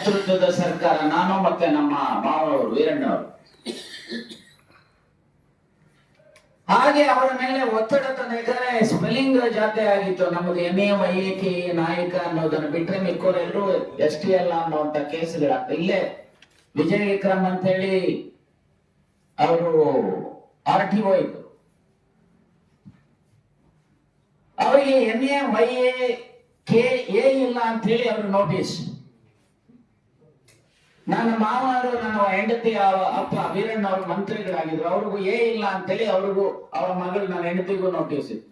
ನೇತೃತ್ವದ ಸರ್ಕಾರ, ನಾನು ಮತ್ತೆ ನಮ್ಮ ಮಾವನವರು, ವೀರಣ್ಣವರು. ಹಾಗೆ ಅವರ ಮೇಲೆ ಒತ್ತಡ ತಂದಿದ್ದಾರೆ ಸ್ಪೆಲ್ಲಿಂಗ್ ಜಾತೆ ಆಗಿತ್ತು. ನಮ್ಮದು M A Y A K Nayaka ಅನ್ನೋದನ್ನ ಬಿಟ್ರೆ ಮಿಕ್ಕೋರೆಲ್ಲರೂ ಎಸ್ ಟಿ ಎಲ್ ಅನ್ನುವಂತ ಕೇಸ್ಗಳ ಇಲ್ಲೇ ವಿಜಯ್ ವಿಕ್ರಮ್ ಅಂತ ಹೇಳಿ ಅವರು ಆರ್ ಟಿ ಒ ಇತ್ತು ಅವರಿಗೆ M A Y A K A ಇಲ್ಲ ಅಂತ ಹೇಳಿ ಅವರು ನೋಟಿಸ್ ನನ್ನ ಮಾವಾರು ನನ್ನ ಹೆಂಡತಿ ಅಪ್ಪ ವೀರಣ್ಣ ಅವರು ಮಂತ್ರಿಗಳಾಗಿದ್ರು. ಅವ್ರಿಗೂ ಏ ಇಲ್ಲ ಅಂತೇಳಿ ಅವ್ರಿಗೂ ಅವರ ಮಗಳು ನನ್ನ ಹೆಂಡತಿಗೂ ನೋಟಿಸ್ ಇತ್ತು.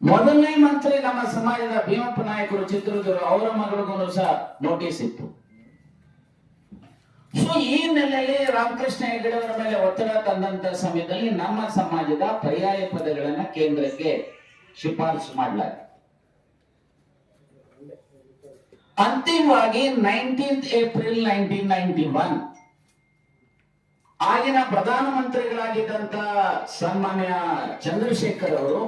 ಮೊದಲನೇ ಮಂತ್ರಿ ನಮ್ಮ ಸಮಾಜದ ಭೀಮಪ್ಪ ನಾಯಕರು, ಚಿತ್ರದುರ್ಗ ಅವರ ಮಗಳಿಗೂ ಸಹ ನೋಟಿಸ್ ಇತ್ತು. ಸೊ ಈ ನೆಲೆಯಲ್ಲಿ ರಾಮಕೃಷ್ಣ ಹೆಗಡೆ ಅವರ ಮೇಲೆ ಒತ್ತಡ ತಂದಂತ ಸಮಯದಲ್ಲಿ ನಮ್ಮ ಸಮಾಜದ ಪರ್ಯಾಯ ಪದಗಳನ್ನ ಕೇಂದ್ರಕ್ಕೆ ಶಿಫಾರಸು ಮಾಡಲಾಗಿದೆ. ಅಂತಿಮವಾಗಿ nineteenth April nineteen ninety one ಆಗಿನ ಪ್ರಧಾನಮಂತ್ರಿಗಳಾಗಿದ್ದಂತ ಸನ್ಮಾನ್ಯ ಚಂದ್ರಶೇಖರ್ ಅವರು,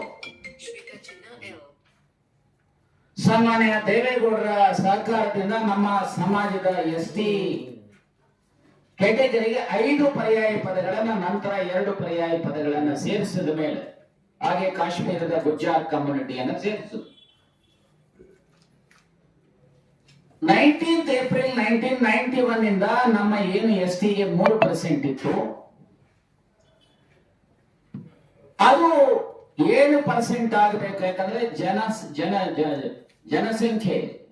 ಸನ್ಮಾನ್ಯ ದೇವೇಗೌಡರ ಸಹಕಾರದಿಂದ ನಮ್ಮ ಸಮಾಜದ ಎಸ್ ಟಿ ಕೆಟಗರಿಗೆ ಐದು ಪರ್ಯಾಯ ಪದಗಳನ್ನ ನಂತರ ಎರಡು ಪರ್ಯಾಯ ಪದಗಳನ್ನ ಸೇರಿಸಿದ ಮೇಲೆ, ಹಾಗೆ ಕಾಶ್ಮೀರದ ಗುಜ್ಜಾರ್ ಕಮ್ಯುನಿಟಿಯನ್ನು ಸೇರಿಸಿದ್ರು. Nineteenth April nineteen ninety one ಇಂದ ನಮ್ಮ ಏನು ಎಸ್ ಟಿಗೆ ಮೂರು ಪರ್ಸೆಂಟ್ ಇತ್ತು. ಅದು ಏಳು ಪರ್ಸೆಂಟ್ ಆಗಬೇಕಾದ್ರೆ ಜನ ಜನ ಜನ- ಜನಸಂಖ್ಯೆ.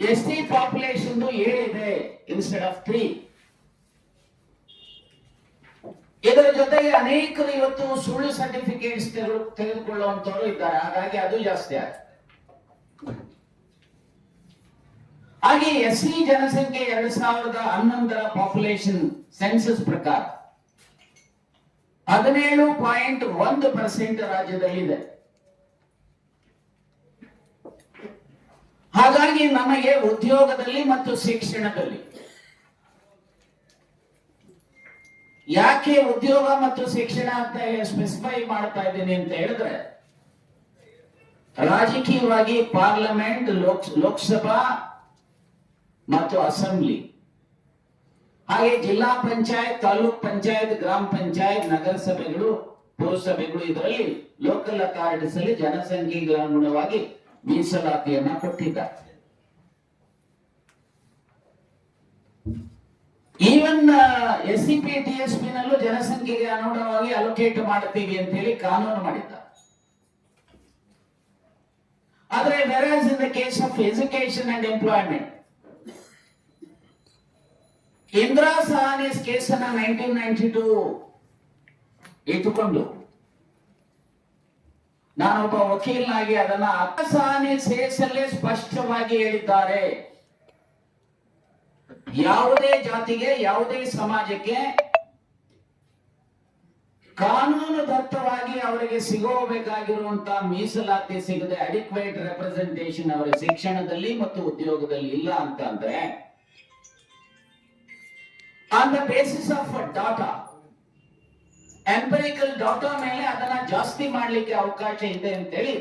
ಎಸ್ ಟಿ ಪಾಪ್ಯುಲೇಷನ್ ಏಳಿದೆ ಇನ್ಸ್ಟೆಡ್ ಆಫ್ ತ್ರೀ ಇದರ ಜೊತೆಗೆ ಅನೇಕರು ಇವತ್ತು ಸುಳ್ಳು ಸರ್ಟಿಫಿಕೇಟ್ಸ್ ತೆಗೆದುಕೊಳ್ಳುವಂತವರು ಇದ್ದಾರೆ. ಹಾಗಾಗಿ ಅದು ಜಾಸ್ತಿ ಆಗಿದೆ ಹಾಗೆ ಎಸ್ ಸಿ ಜನಸಂಖ್ಯೆ ಎರಡ್ ಸಾವಿರದ ಹನ್ನೊಂದರ ಪಾಪ್ಯುಲೇಷನ್ ಸೆನ್ಸಸ್ ಪ್ರಕಾರ ಹದಿನೇಳು ಪಾಯಿಂಟ್ ಒಂದು ಪರ್ಸೆಂಟ್ ರಾಜ್ಯದಲ್ಲಿದೆ. ಹಾಗಾಗಿ ನಮಗೆ ಉದ್ಯೋಗದಲ್ಲಿ ಮತ್ತು ಶಿಕ್ಷಣದಲ್ಲಿ ಯಾಕೆ ಉದ್ಯೋಗ ಮತ್ತು ಶಿಕ್ಷಣ ಅಂತ ಸ್ಪೆಸಿಫೈ ಮಾಡ್ತಾ ಇದ್ದೀನಿ ಅಂತ ಹೇಳಿದ್ರೆ, ರಾಜಕೀಯವಾಗಿ ಪಾರ್ಲಿಮೆಂಟ್, ಲೋಕ್ ಲೋಕಸಭಾ ಮತ್ತು ಅಸೆಂಬ್ಲಿ. ಹಾಗೆ ಜಿಲ್ಲಾ ಪಂಚಾಯತ್, ತಾಲೂಕ್ ಪಂಚಾಯತ್, ಗ್ರಾಮ ಪಂಚಾಯತ್, ನಗರಸಭೆಗಳು, ಪುರಸಭೆಗಳು ಇದರಲ್ಲಿ ಲೋಕಲ್ ಅಥಾರಿಟೀಸ್ ಅಲ್ಲಿ ಅನುಗುಣವಾಗಿ ಮೀಸಲಾತಿಯನ್ನ ಕೊಟ್ಟಿದ್ದಾರೆ. Even S C P T S P ನಲ್ಲೂ ಜನಸಂಖ್ಯೆಗೆ ಅನುಗುಣವಾಗಿ ಅಲೋಕೇಟ್ ಮಾಡ್ತೀವಿ ಅಂತ ಹೇಳಿ ಕಾನೂನು ಮಾಡಿದ್ದಾರೆ. ಆದ್ರೆ whereas in the case of education and employment Indira Sawhney's ಕೇಸನ್ನ nineteen ninety two ಇಟ್ಟುಕೊಂಡು ನಾನೊಬ್ಬ ವಕೀಲನಾಗಿ ಅದನ್ನ ಅಸಹಾನಿ ಸೇಸಲ್ಲೇ ಸ್ಪಷ್ಟವಾಗಿ ಹೇಳಿದ್ದಾರೆ. ಯಾವುದೇ ಜಾತಿಗೆ, ಯಾವುದೇ ಸಮಾಜಕ್ಕೆ ಕಾನೂನು ದತ್ತವಾಗಿ ಅವರಿಗೆ ಸಿಗೋಬೇಕಾಗಿರುವಂತಹ ಮೀಸಲಾತಿ ಸಿಗದೆ ಅಡಿಕ್ವೇಟ್ ರೆಪ್ರೆಸೆಂಟೇಷನ್ ಅವರ ಶಿಕ್ಷಣದಲ್ಲಿ ಮತ್ತು ಉದ್ಯೋಗದಲ್ಲಿ ಇಲ್ಲ ಅಂತ ಅಂದ್ರೆ on the basis of data empirical data ಮೇಲೆ ಅದನ್ನ ಜಾಸ್ತಿ ಮಾಡ್ಲಿಕ್ಕೆ ಅವಕಾಶ ಇದೆ ಅಂತೇಳಿ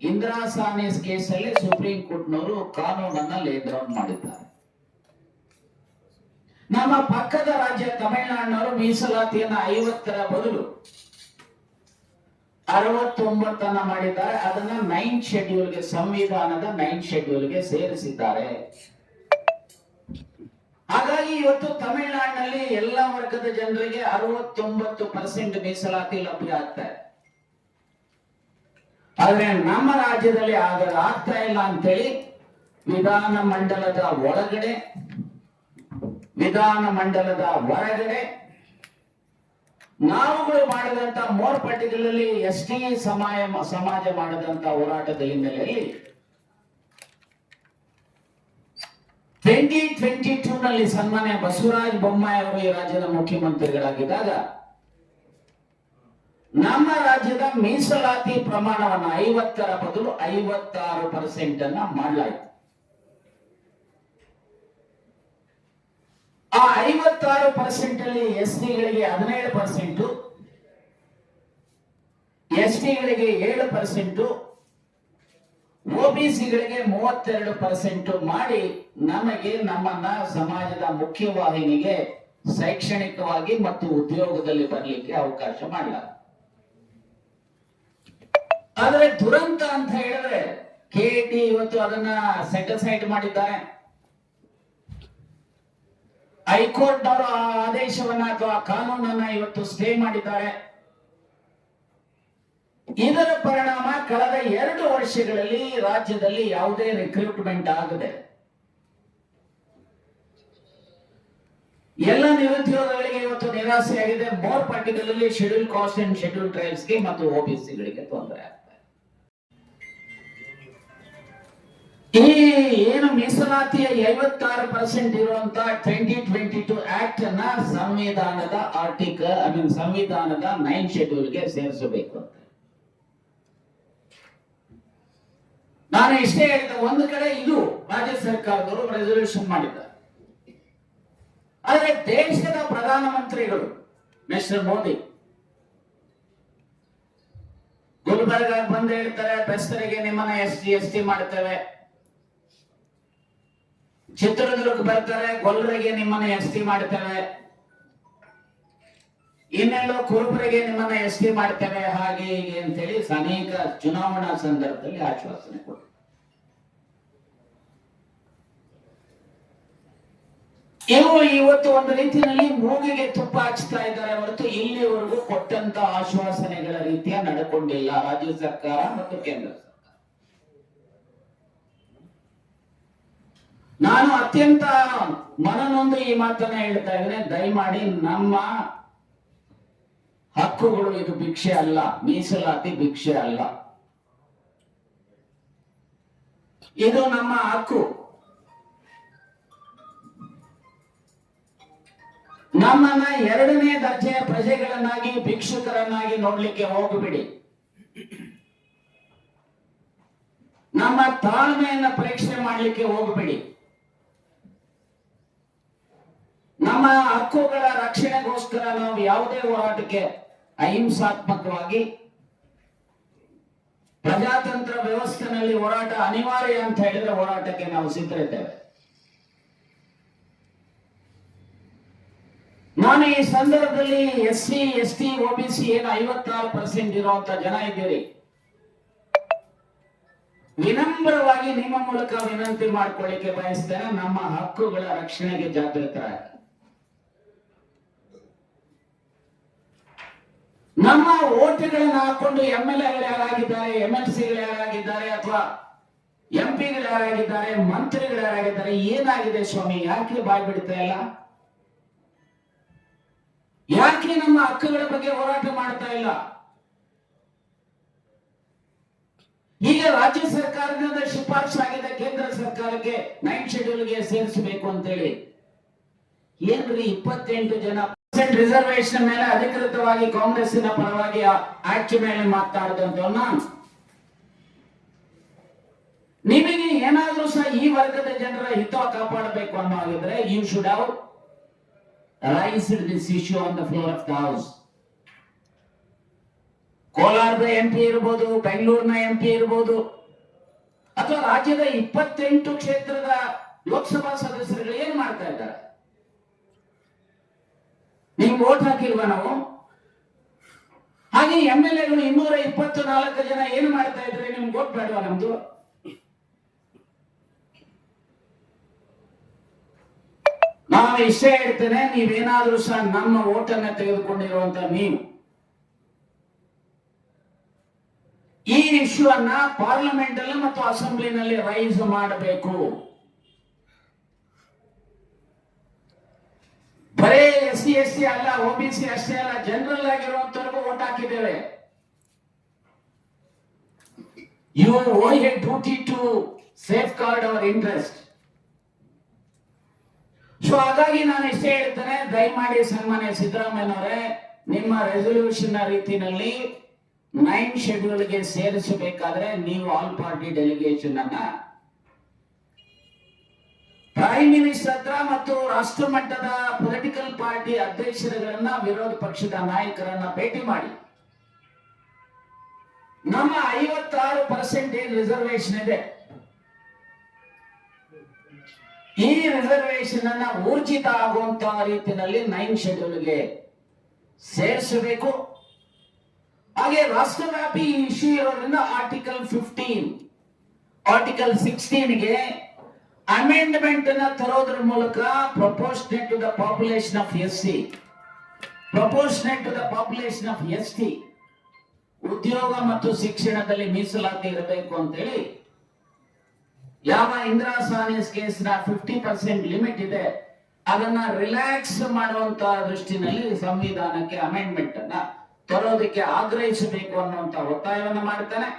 ಇಂದಿರಾ ಸಾನೀಸ್ ಕೇಸಲ್ಲಿ ಸುಪ್ರೀಂ ಕೋರ್ಟ್ನವರು ಕಾನೂನನ್ನ ಡೌನ್ ಮಾಡಿದ್ದಾರೆ. ನಮ್ಮ ಪಕ್ಕದ ರಾಜ್ಯ ತಮಿಳುನಾಡಿನವರು ಮೀಸಲಾತಿಯನ್ನ ಐವತ್ತರ ಬದಲು ಅರವತ್ತೊಂಬತ್ತನ್ನ ಮಾಡಿದ್ದಾರೆ. ಅದನ್ನ ನೈನ್ ಶೆಡ್ಯೂಲ್ಗೆ ಸಂವಿಧಾನದ ನೈನ್ ಶೆಡ್ಯೂಲ್ಗೆ ಸೇರಿಸಿದ್ದಾರೆ. ಹಾಗಾಗಿ ಇವತ್ತು ತಮಿಳುನಾಡಿನಲ್ಲಿ ಎಲ್ಲ ವರ್ಗದ ಜನರಿಗೆ ಅರವತ್ತೊಂಬತ್ತು ಪರ್ಸೆಂಟ್ ಮೀಸಲಾತಿ ಲಭ್ಯ ಆಗ್ತಾ ಇದೆ. ಆದ್ರೆ ನಮ್ಮ ರಾಜ್ಯದಲ್ಲಿ ಆಗದ ಆಗ್ತಾ ಇಲ್ಲ ಅಂತೇಳಿ ವಿಧಾನ ಮಂಡಲದ ಒಳಗಡೆ, ವಿಧಾನ ಮಂಡಲದ ಹೊರಗಡೆ ನಾವುಗಳು ಮಾಡಿದಂತ ಮೋರ್ಪಟ್ಟಿಗಳಲ್ಲಿ ಎಸ್ ಟಿ ಸಮಾಯ, ಸಮಾಜ ಮಾಡಿದಂತ ಹೋರಾಟದ ಹಿನ್ನೆಲೆಯಲ್ಲಿ ಟ್ವೆಂಟಿ ಟ್ವೆಂಟಿ ಟೂ ನಲ್ಲಿ ಸನ್ಮಾನ್ಯ ಬಸವರಾಜ ಬೊಮ್ಮಾಯಿ ಅವರು ಈ ರಾಜ್ಯದ ಮುಖ್ಯಮಂತ್ರಿಗಳಾಗಿದ್ದಾಗ ನಮ್ಮ ರಾಜ್ಯದ ಮೀಸಲಾತಿ ಪ್ರಮಾಣವನ್ನು ಐವತ್ತರ ಬದಲು ಐವತ್ತಾರು ಪರ್ಸೆಂಟ್ ಅನ್ನ ಮಾಡಲಾಯಿತು. ಆ ಐವತ್ತಾರು ಪರ್ಸೆಂಟ್ ಅಲ್ಲಿ ಎಸ್ ಟಿಗಳಿಗೆ ಹದಿನೇಳು ಪರ್ಸೆಂಟ್ ಎಸ್ ಟಿಗಳಿಗೆ ಏಳು ಪರ್ಸೆಂಟ್ ಸಿಗಳಿಗೆ ಮೂವತ್ತೆರಡು ಪರ್ಸೆಂಟ್ ಮಾಡಿ ನಮಗೆ ನಮ್ಮನ್ನ ಸಮಾಜದ ಮುಖ್ಯವಾಹಿನಿಗೆ ಶೈಕ್ಷಣಿಕವಾಗಿ ಮತ್ತು ಉದ್ಯೋಗದಲ್ಲಿ ಬರಲಿಕ್ಕೆ ಅವಕಾಶ ಮಾಡಿಲ್ಲ. ಆದ್ರೆ ದುರಂತ ಅಂತ ಹೇಳಿದ್ರೆ ಕೆ ಟಿ ಇವತ್ತು ಅದನ್ನ ಸೆಟಸೈಡ್ ಮಾಡಿದ್ದಾರೆ. ಹೈಕೋರ್ಟ್ ಅವರು ಆ ಆದೇಶವನ್ನ ಅಥವಾ ಕಾನೂನನ್ನ ಇವತ್ತು ಸ್ಟೇ ಮಾಡಿದ್ದಾರೆ. ಇದರ ಪರಿಣಾಮ ಕಳೆದ ಎರಡು ವರ್ಷಗಳಲ್ಲಿ ರಾಜ್ಯದಲ್ಲಿ ಯಾವುದೇ ರಿಕ್ರೂಟ್ಮೆಂಟ್ ಆಗದೆ ಎಲ್ಲ ನಿರುದ್ಯೋಗಗಳಿಗೆ ಇವತ್ತು ನಿರಾಸೆಯಾಗಿದೆ more particularly schedule caste and schedule ಟ್ರೈಬ್ಸ್ಗೆ ಮತ್ತು ಒಬಿಸಿಗಳಿಗೆ ತೊಂದರೆ ಆಗ್ತದೆ ಈ ಏನು ಮೀಸಲಾತಿಯ ಐವತ್ತಾರು ಪರ್ಸೆಂಟ್ ಇರುವಂತ ಟ್ವೆಂಟಿ ಟ್ವೆಂಟಿ ಟು ಆಕ್ಟ್ ಅನ್ನ ಸಂವಿಧಾನದ ಆರ್ಟಿಕಲ್ ಐ ಮೀನ್ ಸಂವಿಧಾನದ ನೈನ್ ಶೆಡ್ಯೂಲ್ಗೆ ಸೇರಿಸಬೇಕು ಅಂತ. ನಾನು ಇಷ್ಟೇ ಹೇಳಿದ್ದೆ, ಒಂದು ಕಡೆ ಇದು ರಾಜ್ಯ ಸರ್ಕಾರದವರು ರೆಸಲ್ಯೂಷನ್ ಮಾಡಿದ್ದಾರೆ. ಆದರೆ ದೇಶದ ಪ್ರಧಾನಮಂತ್ರಿಗಳು ಮಿಸ್ಟರ್ ಮೋದಿ ಗುಲ್ಬರ್ಗ ಬಂದು ಹೇಳ್ತಾರೆ, ಬೆಸ್ತರಿಗೆ ನಿಮ್ಮನ್ನ ಎಸ್ ಟಿ ಎಸ್ ಟಿ ಮಾಡ್ತೇವೆ. ಚಿತ್ರದುರ್ಗ ಬರ್ತಾರೆ, ಗೊಲ್ಲರಿಗೆ ನಿಮ್ಮನ್ನ ಎಸ್ ಟಿ ಮಾಡ್ತೇವೆ. ಇನ್ನೆಲ್ಲೋ ಕುರುಬರಿಗೆ ನಿಮ್ಮನ್ನ ಎಸ್ ಟಿ ಮಾಡ್ತೇವೆ ಹಾಗೆ ಹೀಗೆ ಅಂತೇಳಿ ಅನೇಕ ಚುನಾವಣಾ ಸಂದರ್ಭದಲ್ಲಿ ಆಶ್ವಾಸನೆ ಕೊಟ್ಟರು ಇವು ಇವತ್ತು ಒಂದು ರೀತಿಯಲ್ಲಿ ಮೂಗಿಗೆ ತುಪ್ಪ ಹಚ್ತಾ ಇದ್ದಾರೆ ಹೊರತು ಇಲ್ಲಿವರೆಗೂ ಕೊಟ್ಟಂತ ಆಶ್ವಾಸನೆಗಳ ರೀತಿಯ ನಡ್ಕೊಂಡಿಲ್ಲ ರಾಜ್ಯ ಸರ್ಕಾರ ಮತ್ತು ಕೇಂದ್ರ ಸರ್ಕಾರ. ನಾನು ಅತ್ಯಂತ ಮನನೊಂದು ಈ ಮಾತನ್ನ ಹೇಳ್ತಾ ಇದ್ರೆ ದಯಮಾಡಿ ನಮ್ಮ ಹಕ್ಕುಗಳು ಇದು ಭಿಕ್ಷೆ ಅಲ್ಲ, ಮೀಸಲಾತಿ ಭಿಕ್ಷೆ ಅಲ್ಲ. ಇದು ನಮ್ಮ ಹಕ್ಕು. ನಮ್ಮನ್ನ ಎರಡನೇ ದರ್ಜೆಯ ಪ್ರಜೆಗಳನ್ನಾಗಿ, ಭಿಕ್ಷುಕರನ್ನಾಗಿ ನೋಡ್ಲಿಕ್ಕೆ ಹೋಗಬೇಡಿ. ನಮ್ಮ ತಾಳ್ಮೆಯನ್ನ ಪರೀಕ್ಷೆ ಮಾಡಲಿಕ್ಕೆ ಹೋಗಬೇಡಿ. ನಮ್ಮ ಹಕ್ಕುಗಳ ರಕ್ಷಣೆಗೋಸ್ಕರ ನಾವು ಯಾವುದೇ ಹೋರಾಟಕ್ಕೆ ಅಹಿಂಸಾತ್ಮಕವಾಗಿ ಪ್ರಜಾತಂತ್ರ ವ್ಯವಸ್ಥೆನಲ್ಲಿ ಹೋರಾಟ ಅನಿವಾರ್ಯ ಅಂತ ಹೇಳಿದ್ರೆ ಹೋರಾಟಕ್ಕೆ ನಾವು ಸಿದ್ಧರಿದ್ದೇವೆ. ನಾನು ಈ ಸಂದರ್ಭದಲ್ಲಿ S C, S T OBC ಏನು ಐವತ್ತಾರು ಪರ್ಸೆಂಟ್ ಇರುವಂತ ಜನ ಇದ್ದೀರಿ. ವಿನಮ್ರವಾಗಿ ನಿಮ್ಮ ಮೂಲಕ ವಿನಂತಿ ಮಾಡ್ಕೊಳ್ಳಿಕ್ಕೆ ಬಯಸ್ತೇನೆ, ನಮ್ಮ ಹಕ್ಕುಗಳ ರಕ್ಷಣೆಗೆ ಜಾಗೃತರಾಗಿ. ನಮ್ಮ ಓಟಿಗಳನ್ನು ಹಾಕೊಂಡು ಎಂ ಎಲ್ ಎಗಳು ಯಾರಾಗಿದ್ದಾರೆ ಎಂ ಎಲ್ ಸಿಗಳು ಯಾರಾಗಿದ್ದಾರೆ ಅಥವಾ ಎಂ ಪಿಗಳು ಯಾರಾಗಿದ್ದಾರೆ, ಮಂತ್ರಿಗಳು ಯಾರಾಗಿದ್ದಾರೆ, ಏನಾಗಿದೆ ಸ್ವಾಮಿ? ಯಾಕೆ ಬಾಯ್ ಬಿಡ್ತಾ ಇಲ್ಲ? ಯಾಕೆ ನಮ್ಮ ಹಕ್ಕುಗಳ ಬಗ್ಗೆ ಹೋರಾಟ ಮಾಡ್ತಾ ಇಲ್ಲ? ಈಗ ರಾಜ್ಯ ಸರ್ಕಾರದಿಂದ ಶಿಫಾರಸು ಆಗಿದೆ, ಕೇಂದ್ರ ಸರ್ಕಾರಕ್ಕೆ ನೈಟ್ ಶೆಡ್ಯೂಲ್ಗೆ ಸೇರಿಸಬೇಕು ಅಂತೇಳಿ. ಏನ್ರಿ ಇಪ್ಪತ್ತೆಂಟು ಜನ ರಿಸರ್ವೇಶನ್ ಮೇಲೆ ಅಧಿಕೃತವಾಗಿ ಕಾಂಗ್ರೆಸ್ಸಿನ ಪರವಾಗಿ ಆಕ್ಟ್ ಮೇಲೆ ಮಾತಾಡಿದಂತ ನಾನು ನಿಮಗೆ ಏನಾದ್ರೂ ಸಹ ಈ ವರ್ಗದ ಜನರ ಹಿತ ಕಾಪಾಡಬೇಕು ಅನ್ನೋ ಹಾಗಿದ್ರೆ you should have raise this issue on the floor of the house ಕೋಲಾರದ ಎಂ ಪಿ ಇರ್ಬೋದು, ಬೆಂಗಳೂರಿನ ಎಂ ಪಿ ಇರ್ಬೋದು, ಅಥವಾ ರಾಜ್ಯದ ಇಪ್ಪತ್ತೆಂಟು ಕ್ಷೇತ್ರದ ಲೋಕಸಭಾ ಸದಸ್ಯರುಗಳು ಏನ್ ಮಾಡ್ತಾ ಇದ್ದಾರೆ? ನೀವು ಓಟ್ ಹಾಕಿಲ್ವಾ ನಾವು? ಹಾಗೆ ಎಂ ಎಲ್ ಎಗಳು ಇನ್ನೂರ ಇಪ್ಪತ್ತು ನಾಲ್ಕು ಜನ ಏನು ಮಾಡ್ತಾ ಇದ್ರೆ ನಿಮ್ಗೆ ಓಟ್ ಬೇಡವಾ ನಮ್ದು? ನಾನು ಇಷ್ಟೇ ಹೇಳ್ತೇನೆ, ನೀವೇನಾದ್ರೂ ಸಹ ನಮ್ಮ ಓಟನ್ನ ತೆಗೆದುಕೊಂಡಿರುವಂತ ನೀವು ಈ ಇಶ್ಯೂ ಅನ್ನ ಪಾರ್ಲಿಮೆಂಟ್ ಅಲ್ಲಿ ಮತ್ತು ಅಸೆಂಬ್ಲಿನಲ್ಲಿ ರೈಸ್ ಮಾಡಬೇಕು. ಬರೇ ಎಸ್ ಸಿ ಎಸ್ ಸಿ ಅಲ್ಲ ಒ ಬಿ ಸಿ ಅಷ್ಟೇ ಅಲ್ಲ ಜನರಲ್ ಆಗಿರುವಂತವ್ರಿಗೂ ಓಟ್ ಹಾಕಿದ್ದೇವೆ. You owe a duty to safeguard our interest so ಹಾಗಾಗಿ ನಾನು ಇಷ್ಟೇ ಹೇಳ್ತೇನೆ, ದಯಮಾಡಿ ಸನ್ಮಾನ್ಯ ಸಿದ್ದರಾಮಯ್ಯನವರೇ, ನಿಮ್ಮ ರೆಸೊಲ್ಯೂಷನ್ ರೀತಿಯಲ್ಲಿ ನೈನ್ ಶೆಡ್ಯೂಲ್ಗೆ ಸೇರಿಸಬೇಕಾದ್ರೆ ನೀವು ಆಲ್ ಪಾರ್ಟಿ ಡೆಲಿಗೇಷನ್ ಅನ್ನ ಪ್ರೈಮ್ ಮಿನಿಸ್ಟರ್ ಮತ್ತು ರಾಷ್ಟ್ರ ಮಟ್ಟದ ಪೊಲಿಟಿಕಲ್ ಪಾರ್ಟಿ ಅಧ್ಯಕ್ಷರುಗಳನ್ನ ವಿರೋಧ ಪಕ್ಷದ ನಾಯಕರನ್ನ ಭೇಟಿ ಮಾಡಿ. ನಮ್ಮ ಐವತ್ತಾರು ಪರ್ಸೆಂಟ್ ಏನ್ ರಿಸರ್ವೇಶನ್ ಇದೆ. ಈ ರಿಸರ್ವೇಶನ್ ಅನ್ನ ಊರ್ಜಿತ ಆಗುವಂತ ರೀತಿಯಲ್ಲಿ ನೈನ್ ಶೆಡ್ಯೂಲ್ಗೆ ಸೇರಿಸಬೇಕು. ಹಾಗೆ ರಾಷ್ಟ್ರವ್ಯಾಪಿ ಇಶ್ಯೂ ಇರೋದ್ರಿಂದ ಆರ್ಟಿಕಲ್ ಫಿಫ್ಟೀನ್ ಆರ್ಟಿಕಲ್ ಸಿಕ್ಸ್ಟೀನ್ಗೆ ಅಮೆಂಡ್ಮೆಂಟ್ ಅನ್ನ ತರೋದ್ರ ಮೂಲಕ proportionate to the population of S C proportionate to the population of S T ಉದ್ಯೋಗ ಮತ್ತು ಶಿಕ್ಷಣದಲ್ಲಿ ಮೀಸಲಾತಿ ಇರಬೇಕು ಅಂತೇಳಿ. ಯಾವ ಇಂದಿರಾ ಸಾನಿಸ್ ಕೇಸ್ನ ಫಿಫ್ಟಿ ಪರ್ಸೆಂಟ್ ಲಿಮಿಟ್ ಇದೆ, ಅದನ್ನ ರಿಲ್ಯಾಕ್ಸ್ ಮಾಡುವಂತ ದೃಷ್ಟಿನಲ್ಲಿ ಸಂವಿಧಾನಕ್ಕೆ ಅಮೆಂಡ್ಮೆಂಟ್ ಅನ್ನ ತರೋದಕ್ಕೆ ಆಗ್ರಹಿಸಬೇಕು ಅನ್ನುವಂತ ಒತ್ತಾಯವನ್ನು ಮಾಡ್ತಾನೆ.